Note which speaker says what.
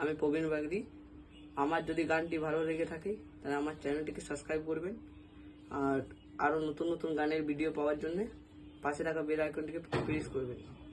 Speaker 1: আমি প্রবীণ বাগরি আমার যদি গানটি ভালো লেগে থাকে, তাহলে আমার চ্যানেলটিকে সাবস্ক্রাইব করবেন। আর আরও নতুন নতুন গানের ভিডিও পাওয়ার জন্য পাশে থাকা বেল আইকনটিকে প্রেস করবেন।